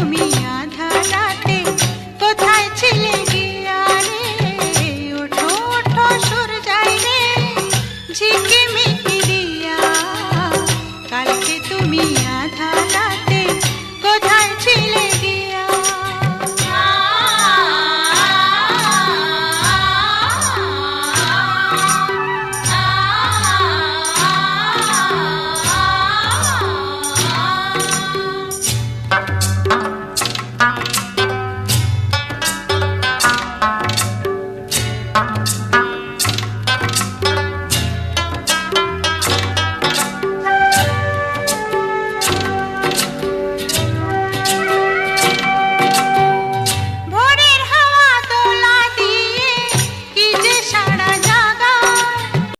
তুমি আধা রাতে